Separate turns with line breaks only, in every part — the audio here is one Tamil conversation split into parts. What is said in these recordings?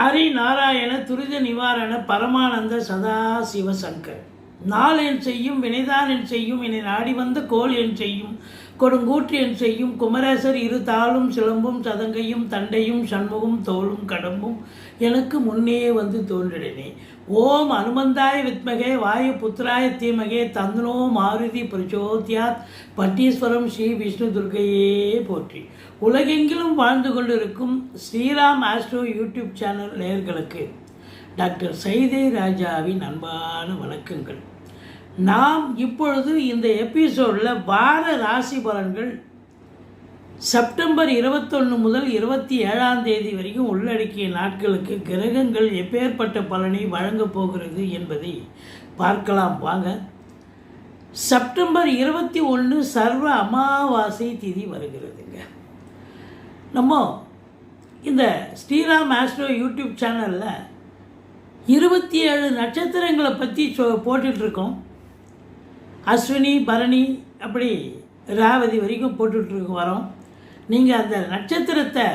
ஹரி நாராயண துரித நிவாரண பரமானந்த சதா சிவசங்கர் நாள் என் செய்யும் வினைதான் என் செய்யும் என்னை நாடி வந்த கோல் என் செய்யும். கொடுங்கூற்றியன் செய்யும் குமரேசர் இரு தாளும் சிலம்பும் சதங்கையும் தண்டையும் சண்முகம் தோளும் கடம்பும் எனக்கு முன்னே வந்து தோன்றினே ஓம் அனுமந்தாய வித்மகே வாயு புத்திராய தீமகே தந்தனோ மாருதி பிரச்சோத்யாத் பட்டீஸ்வரம் ஸ்ரீ விஷ்ணு துர்க்கையே போற்றி. உலகெங்கிலும் வாழ்ந்து கொண்டிருக்கும் ஸ்ரீராம் ஆஸ்ட்ரோ யூடியூப் சேனல் நேயர்களுக்கு டாக்டர் சைதே ராஜாவின் அன்பான வணக்கங்கள். நாம் இப்பொழுது இந்த எபிசோடில் வார ராசி பலன்கள் செப்டம்பர் இருபத்தொன்று முதல் இருபத்தி ஏழாம் தேதி வரைக்கும் உள்ளடக்கிய நாட்களுக்கு கிரகங்கள் எப்பேற்பட்ட பலனை வழங்கப் போகிறது என்பதை பார்க்கலாம். வாங்க. செப்டம்பர் இருபத்தி ஒன்று சர்வ அமாவாசை திதி வருகிறதுங்க. நம்ம இந்த ஸ்ரீராம் ஆஸ்ட்ரோ யூடியூப் சேனலில் இருபத்தி ஏழு நட்சத்திரங்களை பற்றி சொ போட்டுட்ருக்கோம். அஸ்வினி பரணி அப்படி ராவதி வரைக்கும் போட்டுட்ருக்கு வரோம். நீங்கள் அந்த நட்சத்திரத்தை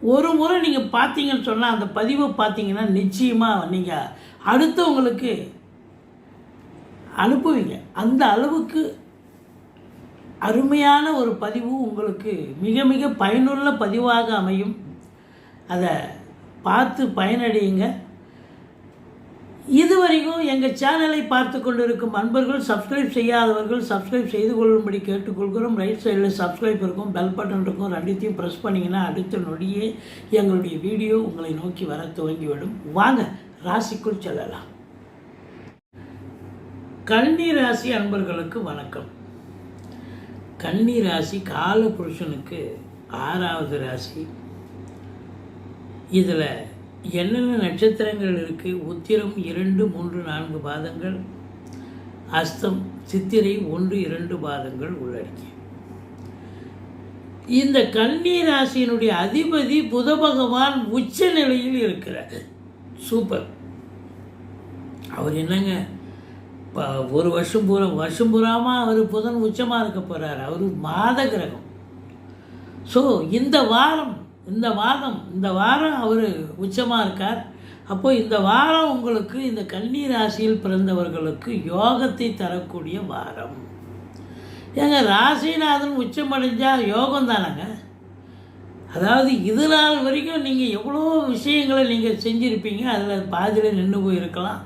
ஒரு முறை நீங்கள் பார்த்தீங்கன்னு சொன்னால் அந்த பதிவை பார்த்தீங்கன்னா நிச்சயமாக நீங்கள் அடுத்தவங்களுக்கு அனுப்புவீங்க. அந்த அளவுக்கு அருமையான ஒரு பதிவு உங்களுக்கு மிக மிக பயனுள்ள பதிவாக அமையும். அதை பார்த்து பயனடையுங்க. இதுவரைக்கும் எங்கள் சேனலை பார்த்து கொண்டிருக்கும் அன்பர்கள் சப்ஸ்கிரைப் செய்யாதவர்கள் சப்ஸ்கிரைப் செய்து கொள்ளும்படி கேட்டுக்கொள்கிறோம். ரைட் சைடில் சப்ஸ்கிரைப் இருக்கும் பெல் பட்டன் இருக்கும். ரெண்டுத்தையும் ப்ரெஸ் பண்ணிங்கன்னா அடுத்த நொடியே எங்களுடைய வீடியோ உங்களை நோக்கி வர துவங்கிவிடும். வாங்க ராசிக்குள் செல்லலாம். கன்னி ராசி அன்பர்களுக்கு வணக்கம். கன்னி ராசி கால புருஷனுக்கு ஆறாவது ராசி. இதில் என்னென்ன நட்சத்திரங்கள் இருக்குது உத்திரம் இரண்டு மூன்று நான்கு பாதங்கள். அஸ்தம் சித்திரை ஒன்று இரண்டு பாதங்கள் உள்ளடக்கி இந்த கன்னி ராசியினுடைய அதிபதி புத பகவான் உச்ச நிலையில் இருக்கிறார். சூப்பர். அவர் என்னங்க? இப்போ ஒரு வருஷம் பூரா வருஷம் பூராமல் அவர் புதன் உச்சமாக இருக்க போகிறார் அவர் மாத கிரகம். ஸோ இந்த வாரம் இந்த மாதம் இந்த வாரம் அவர் உச்சமாக இருக்கார். அப்போது இந்த வாரம் உங்களுக்கு இந்த கன்னி ராசியில் பிறந்தவர்களுக்கு யோகத்தை தரக்கூடிய வாரம். ஏங்க ராசிநாதன் உச்சமடைஞ்சால் யோகம் தானேங்க? அதாவது இது நாள் வரைக்கும் நீங்கள் எவ்வளோ விஷயங்களை நீங்கள் செஞ்சுருப்பீங்க அதில் பாதியில் நின்று போயிருக்கலாம்.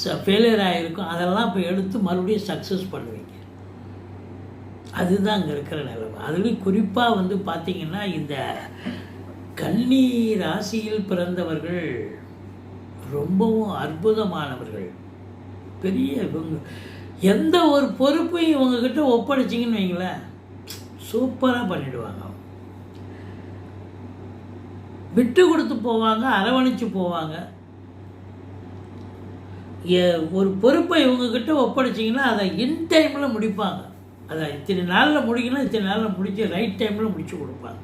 ச ஃபெயிலியர் ஆகிருக்கும் அதெல்லாம் இப்போ எடுத்து மறுபடியும் சக்ஸஸ் பண்ணுவீங்க. அதுதான் அங்கே இருக்கிற நிலைமை. அதுலேயும் குறிப்பாக வந்து பார்த்திங்கன்னா இந்த கன்னி ராசியில் பிறந்தவர்கள் ரொம்பவும் அற்புதமானவர்கள். பெரிய இவங்க. எந்த ஒரு பொறுப்பையும் இவங்கக்கிட்ட ஒப்படைச்சிங்கன்னு வைங்களேன் சூப்பராக பண்ணிடுவாங்க விட்டு கொடுத்து போவாங்க அரவணைச்சு போவாங்க. ஒரு பொறுப்பை இவங்கக்கிட்ட ஒப்படைச்சிங்கன்னா அதை இன் டைமில் முடிப்பாங்க. அதை இத்தனை நாளில் முடிக்கணும் இத்தனை நாளில் முடிச்சு ரைட் டைமில் முடிச்சு கொடுப்பாங்க.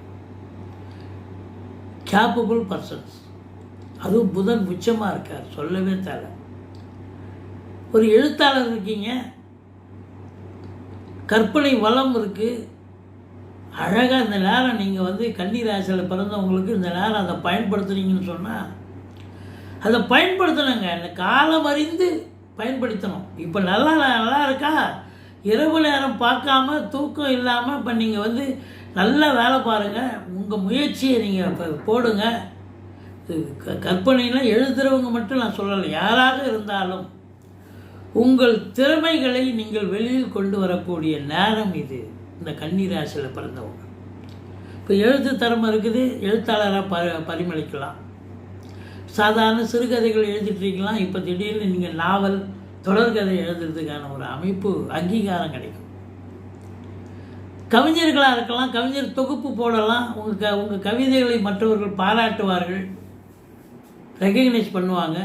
கேப்பபிள் பர்சன்ஸ் அதுவும் புதன் உச்சமாக இருக்கார். சொல்லவே தேவை. ஒரு எழுத்தாளர் இருக்கீங்க. கற்பனை வளம் இருக்குது அழகாக இந்த நேரம் நீங்கள் வந்து கன்னிராசியில் பிறந்தவங்களுக்கு இந்த நேரம் அதை பயன்படுத்துனீங்கன்னு சொன்னால் அதை பயன்படுத்தணுங்க. இந்த காலம் அறிந்து பயன்படுத்தணும். இப்போ நல்லா நல்லா இருக்கா? இரவு நேரம் பார்க்காம தூக்கம் இல்லாமல் இப்போ நீங்கள் வந்து நல்லா வேலை பாருங்கள் உங்கள் முயற்சியை நீங்கள் இப்போ போடுங்க. க- கற்பனைலாம் எழுதுகிறவங்க மட்டும் நான் சொல்லலை. யாராக இருந்தாலும் உங்கள் திறமைகளை நீங்கள் வெளியில் கொண்டு வரக்கூடிய நேரம் இது. இந்த கன்னிராசியில் பிறந்தவங்க. இப்போ எழுத்து திறமை இருக்குது. எழுத்தாளராக ப பரிமளிக்கலாம். சாதாரண சிறுகதைகள் எழுதிட்டுருக்கலாம் இப்போ திடீர்னு நீங்கள் நாவல் தொடர்கதை எழுதுறதுக்கான ஒரு அமைப்பு அங்கீகாரம் கிடைக்கும். கவிஞர்களாக இருக்கலாம் கவிஞர் தொகுப்பு போடலாம். உங்கள் க உங்கள் கவிதைகளை மற்றவர்கள் பாராட்டுவார்கள். ரெகக்னைஸ் பண்ணுவாங்க.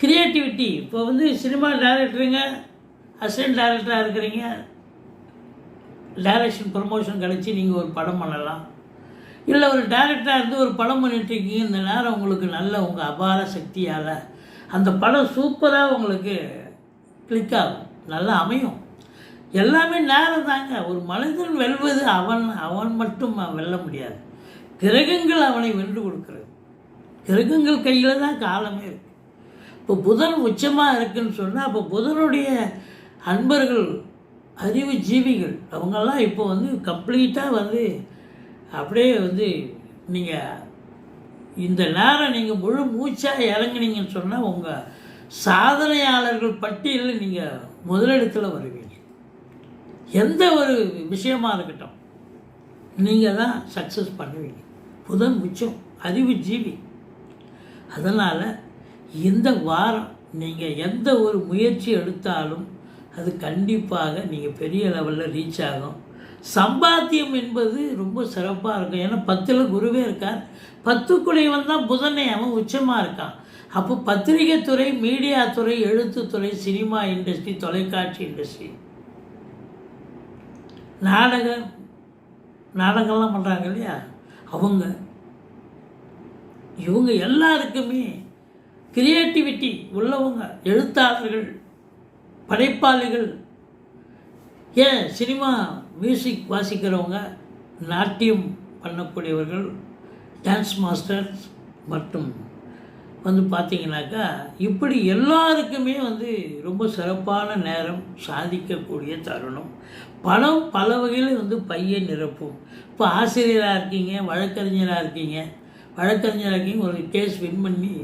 க்ரியேட்டிவிட்டி இப்போ வந்து சினிமா டைரக்டருங்க அசிஸ்டன்ட் டைரக்டராக இருக்கிறீங்க. டைரக்ஷன் ப்ரமோஷன் கிடச்சி நீங்கள் ஒரு படம் பண்ணலாம். இல்லை ஒரு டைரக்டராக இருந்து ஒரு படம் பண்ணிட்டுருக்கீங்க இந்த நேரம் உங்களுக்கு நல்ல உங்கள் அபார சக்தியால் அந்த படம் சூப்பராக உங்களுக்கு கிளிக் ஆகும். நல்லா அமையும். எல்லாமே நேரம் தாங்க. ஒரு மனிதன் வெல்வது அவன் அவன் மட்டும் வெல்ல முடியாது. கிரகங்கள் அவனை வென்று கொடுக்கிறது. கிரகங்கள் கையில் தான் காலமே இருக்கு. இப்போ புதன் உச்சமாக இருக்குன்னு சொன்னால் அப்போ புதனுடைய அன்பர்கள் அறிவு ஜீவிகள் அவங்கெல்லாம் இப்போ வந்து கம்ப்ளீட்டாக வந்து அப்படியே வந்து நீங்கள் இந்த நேரம் நீங்கள் முழு மூச்சாக இறங்குனீங்கன்னு சொன்னால் உங்கள் சாதனையாளர்கள் பட்டியலில் நீங்கள் முதலிடத்தில் வருவீங்க. எந்த ஒரு விஷயமா இருக்கட்டும் நீங்கள் தான் சக்ஸஸ் பண்ணுவீங்க. புதன் உச்சம் அறிவு ஜீவி. அதனால் இந்த வாரம் நீங்கள் எந்த ஒரு முயற்சி எடுத்தாலும் அது கண்டிப்பாக நீங்கள் பெரிய லெவலில் ரீச் ஆகும். சம்பாத்தியம் என்பது ரொம்ப சிறப்பாக இருக்கும். ஏன்னா பத்தில் குருவே இருக்கார். பத்துக்குடையவன் தான் புதனே அவன் உச்சமாக இருக்கான். அப்போ பத்திரிகை துறை மீடியா துறை எழுத்துத்துறை சினிமா இண்டஸ்ட்ரி தொலைக்காட்சி இண்டஸ்ட்ரி நாடக நாடகம்லாம் பண்ணுறாங்க இல்லையா? அவங்க இவங்க எல்லாருக்குமே கிரியேட்டிவிட்டி உள்ளவங்க எழுத்தாளர்கள் படைப்பாளிகள். ஏன் சினிமா மியூசிக் வாசிக்கிறவங்க நாட்டியம் பண்ணக்கூடியவர்கள் டான்ஸ் மாஸ்டர்ஸ் மற்றும் வந்து பார்த்தீங்கன்னாக்கா இப்படி எல்லாருக்குமே வந்து ரொம்ப சிறப்பான நேரம் சாதிக்கக்கூடிய தருணம். பணம் பல வகையில் வந்து பையை நிரப்பும். இப்போ ஆசிரியராக இருக்கீங்க வழக்கறிஞராக இருக்கீங்க. வழக்கறிஞராக இருக்கீங்க ஒரு கேஸ் வின் பண்ணி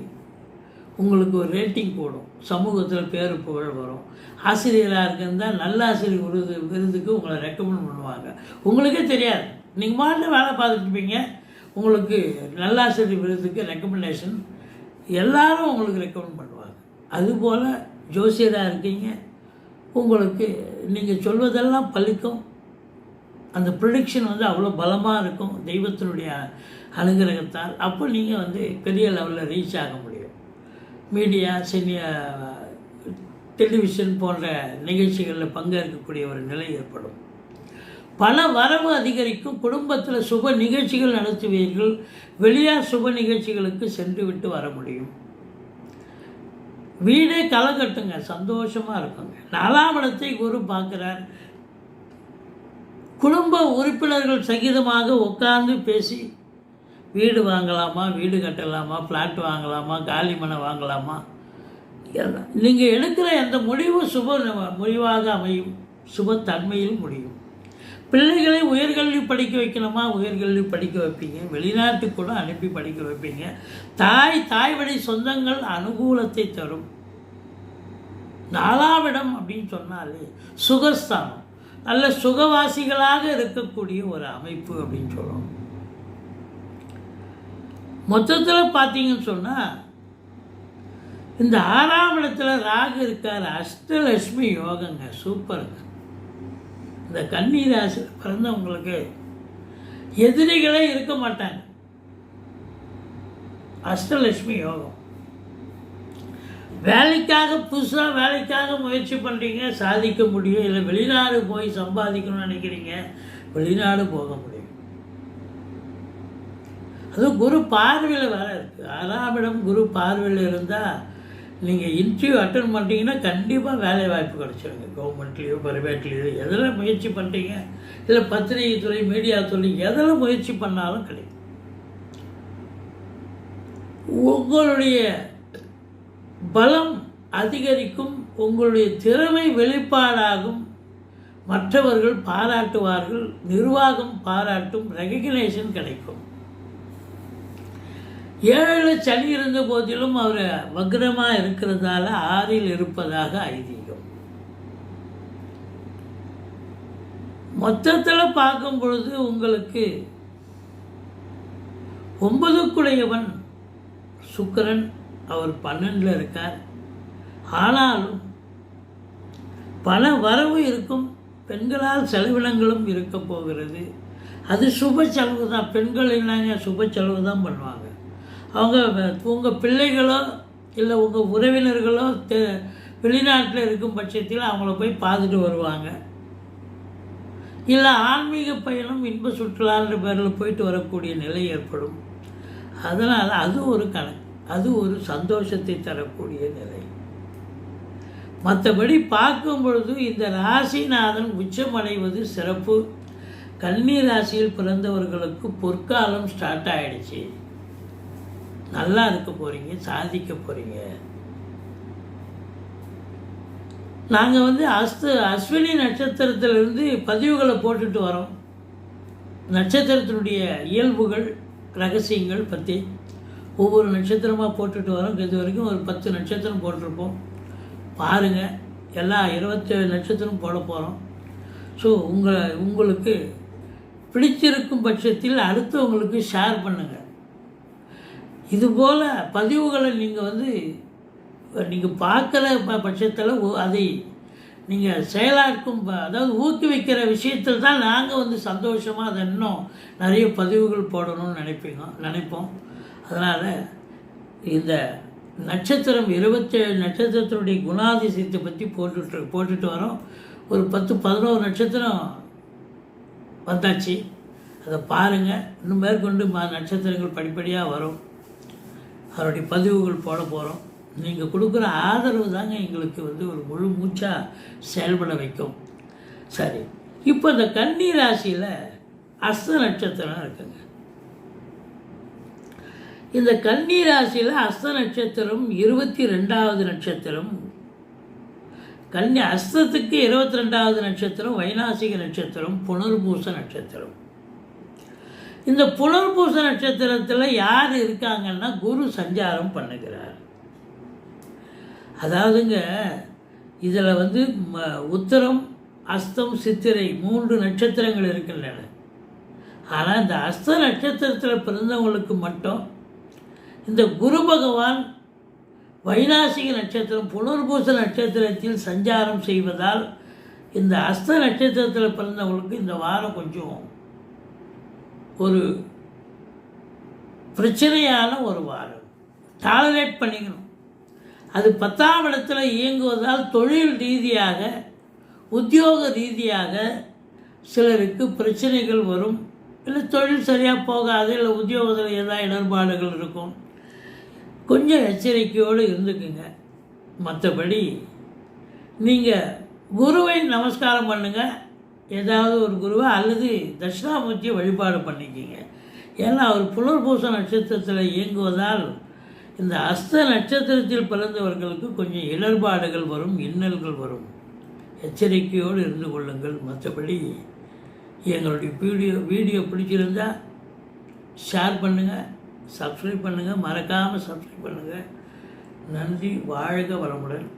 உங்களுக்கு ஒரு ரேட்டிங் போடும். சமூகத்தில் பேர் புகழ் வரும். ஆசிரியராக இருக்கிறதா நல்ல ஆசிரியர் விருது விருதுக்கு உங்களை ரெக்கமெண்ட் பண்ணுவாங்க. உங்களுக்கே தெரியாது. நீங்கள் மாட்டில் வேலை பார்த்துட்டு இருப்பீங்க. உங்களுக்கு நல்ல ஆசிரியர் விருதுக்கு ரெக்கமெண்டேஷன் எல்லாரும் உங்களுக்கு ரெக்கமெண்ட் பண்ணுவாங்க. அதுபோல் ஜோசியராக இருக்கீங்க. உங்களுக்கு நீங்கள் சொல்வதெல்லாம் பலிக்கும். அந்த ப்ரொடிக்ஷன் வந்து அவ்வளோ பலமாக இருக்கும். தெய்வத்தினுடைய அனுகிரகத்தால். அப்போ நீங்கள் வந்து பெரிய லெவலில் ரீச் ஆக முடியும். மீடியா சினியா டெலிவிஷன் போன்ற நிகழ்ச்சிகளில் பங்கேற்கக்கூடிய ஒரு நிலை ஏற்படும். பண வரவு அதிகரிக்கும் குடும்பத்தில் சுப நிகழ்ச்சிகள் நடத்துவீர்கள் வெளியார் சுப நிகழ்ச்சிகளுக்கு சென்று விட்டு வர முடியும். வீடே களை கட்டுங்க சந்தோஷமாக இருக்குங்க. நாலாம் இடத்தை குரு பார்க்குறார். குடும்ப உறுப்பினர்கள் சகிதமாக உட்கார்ந்து பேசி வீடு வாங்கலாமா வீடு கட்டலாமா ஃப்ளாட் வாங்கலாமா காலி மனை வாங்கலாமா? எல்லாம் நீங்கள் எடுக்கிற எந்த முடிவும் சுப முடிவாக அமையும். சுபத்தன்மையில் முடியும். பிள்ளைகளை உயர்கல்வி படிக்க வைக்கணுமா? உயர்கல்வி படிக்க வைப்பீங்க. வெளிநாட்டுக்கு கூட அனுப்பி படிக்க வைப்பீங்க. தாய் தாய் வழி சொந்தங்கள் அனுகூலத்தை தரும். நாலாவிடம் அப்படின்னு சொன்னாலே சுகஸ்தானம். நல்ல சுகவாசிகளாக இருக்கக்கூடிய ஒரு அமைப்பு அப்படின்னு சொல்லுவோம் மொத்தத்தில் பார்த்தீங்கன்னு சொன்னால் இந்த ஆறாம் இடத்துல ராகு இருக்கார். அஷ்டலட்சுமி யோகங்க. சூப்பருங்க. இந்த கன்னி ராசியில் பிறந்தவங்களுக்கு எதிரிகளே இருக்க மாட்டாங்க. அஷ்டலட்சுமி யோகம். வேலைக்காக புதுசாக வேலைக்காக முயற்சி பண்ணுறீங்க சாதிக்க முடியும். இல்லை வெளிநாடு போய் சம்பாதிக்கணும்னு நினைக்கிறீங்க வெளிநாடு போக முடியும். அதுவும் குரு பார்வையில் வேலை இருக்குது ஆறாம் இடம் குரு பார்வையில் இருந்தால் நீங்கள் இன்டர்வியூ அட்டன் பண்ணுறீங்கன்னா கண்டிப்பாக வேலை வாய்ப்பு கிடச்சிருங்க. கவர்மெண்ட்லேயோ ப்ரைவேட்லேயோ எதில் முயற்சி பண்ணுறீங்க இல்லை பத்திரிகை துறை மீடியா துறை எதில் முயற்சி பண்ணாலும் கிடைக்கும். உங்களுடைய பலம் அதிகரிக்கும் உங்களுடைய திறமை வெளிப்பாடாகும். மற்றவர்கள் பாராட்டுவார்கள் நிர்வாகம் பாராட்டும் ரெகக்னேஷன் கிடைக்கும். ஏழு சனி இருந்த போதிலும் அவர் வக்ரமாக இருக்கிறதால ஆறில் இருப்பதாக ஐதீகம். மொத்தத்தில் பார்க்கும் பொழுது உங்களுக்கு ஒன்பதுக்குடையவன் சுக்கரன் அவர் பன்னெண்டில் இருக்கார். ஆனாலும் பண வரவு இருக்கும் பெண்களால் செலவினங்களும் இருக்க போகிறது. அது சுப செலவு தான் பெண்கள் என்னங்க சுப செலவு தான் பண்ணுவாங்க? அவங்க உங்கள் பிள்ளைகளோ இல்லை உங்கள் உறவினர்களோ தெ வெளிநாட்டில் இருக்கும் பட்சத்தில் அவங்கள போய் பார்த்துட்டு வருவாங்க. இல்லை ஆன்மீக பயணம் இன்ப சுற்றுலான்ற பேரில் போயிட்டு வரக்கூடிய நிலை ஏற்படும். அதனால் அது ஒரு கணக்கு. அது ஒரு சந்தோஷத்தை தரக்கூடிய நிலை. மற்றபடி பார்க்கும் பொழுது இந்த ராசிநாதன் உச்சமடைவது சிறப்பு. கன்னி ராசியில் பிறந்தவர்களுக்கு பொற்காலம் ஸ்டார்ட் ஆகிடுச்சு நல்லா இருக்க போகிறீங்க சாதிக்க போகிறீங்க நாங்கள் வந்து அஸ்து அஸ்வினி நட்சத்திரத்திலிருந்து பதிவுகளை போட்டுட்டு வரோம். நட்சத்திரத்தினுடைய இயல்புகள் ரகசியங்கள் பற்றி ஒவ்வொரு நட்சத்திரமாக போட்டுட்டு வரோம். இது வரைக்கும் ஒரு பத்து நட்சத்திரம் போட்டிருப்போம். பாருங்கள் எல்லா இருபத்தேழு நட்சத்திரம் போட போகிறோம் ஸோ உங்களை உங்களுக்கு பிடிச்சிருக்கும் பட்சத்தில் அடுத்தவங்களுக்கு ஷேர் பண்ணுங்கள் இதுபோல் பதிவுகளை நீங்கள் வந்து நீங்கள் பார்க்குற ப பட்சத்தில் அதை நீங்கள் செயலாக்கும் ப- அதாவது ஊக்குவிக்கிற விஷயத்தில் தான் நாங்கள் வந்து சந்தோஷமாக அதை இன்னும் நிறைய பதிவுகள் போடணும்னு நினைப்பீங்க நினைப்போம். அதனால் இந்த நட்சத்திரம் இருபத்தேழு நட்சத்திரத்தினுடைய குணாதிசயத்தை பற்றி போட்டுட்டு போட்டுட்டு வரோம். ஒரு பத்து பதினோரு நட்சத்திரம் வந்தாச்சு. அதை பாருங்கள் இன்னும் மேற்கொண்டு ம நட்சத்திரங்கள் படிப்படியாக வரும். அவருடைய பதிவுகள் போட போகிறோம் நீங்கள் கொடுக்குற ஆதரவு தாங்க எங்களுக்கு வந்து ஒரு முழு மூச்சாக செயல்பட வைக்கும். சரி. இப்போ இந்த கன்னி ராசியில் அஸ்த நட்சத்திரம் இருக்குங்க. இந்த கன்னி ராசியில் அஸ்த நட்சத்திரம் இருபத்தி ரெண்டாவது நட்சத்திரம். கன்னி அஸ்தத்துக்கு இருபத்தி ரெண்டாவது நட்சத்திரம் வைநாசிக நட்சத்திரம் புனர்பூச நட்சத்திரம். இந்த புனர்பூச நட்சத்திரத்தில் யார் இருக்காங்கன்னா குரு சஞ்சாரம் பண்ணுகிறார். அதாவதுங்க இதில் வந்து ம- உத்தரம் அஸ்தம் சித்திரை மூன்று நட்சத்திரங்கள் இருக்கின்றன ஆனால் இந்த அஸ்த நட்சத்திரத்தில் பிறந்தவங்களுக்கு மட்டும் இந்த குரு பகவான் வைநாசிக நட்சத்திரம் புனர்பூச நட்சத்திரத்தில் சஞ்சாரம் செய்வதால் இந்த அஸ்த நட்சத்திரத்தில் பிறந்தவங்களுக்கு இந்த வாரம் கொஞ்சம் ஒரு பிரச்சனையான ஒரு வாரம். டாலரேட் பண்ணிக்கணும். அது பத்தாம் இடத்துல இயங்குவதால் தொழில் ரீதியாக உத்தியோக ரீதியாக சிலருக்கு பிரச்சனைகள் வரும். இல்லை தொழில் சரியாக போகாது இல்லை உத்தியோகத்தில் ஏதாவது இடர்பாடுகள் இருக்கும். கொஞ்சம் எச்சரிக்கையோடு இருந்துக்குங்க. மற்றபடி நீங்கள் குருவை நமஸ்காரம் பண்ணுங்கள் ஏதாவது ஒரு குருவை அல்லது தட்சிணாமூர்த்தியை வழிபாடு பண்ணிக்கிங்க. ஏன்னா அவர் புலர்பூச நட்சத்திரத்தில் இயங்குவதால் இந்த அஸ்த நட்சத்திரத்தில் பிறந்தவர்களுக்கு கொஞ்சம் இடர்பாடுகள் வரும் இன்னல்கள் வரும். எச்சரிக்கையோடு இருந்து கொள்ளுங்கள். மற்றபடி எங்களுடைய வீடியோ வீடியோ பிடிச்சிருந்தா ஷேர் பண்ணுங்கள் சப்ஸ்கிரைப் பண்ணுங்கள் மறக்காமல் சப்ஸ்கிரைப் பண்ணுங்கள் நன்றி. வாழ்க வளமுடன்.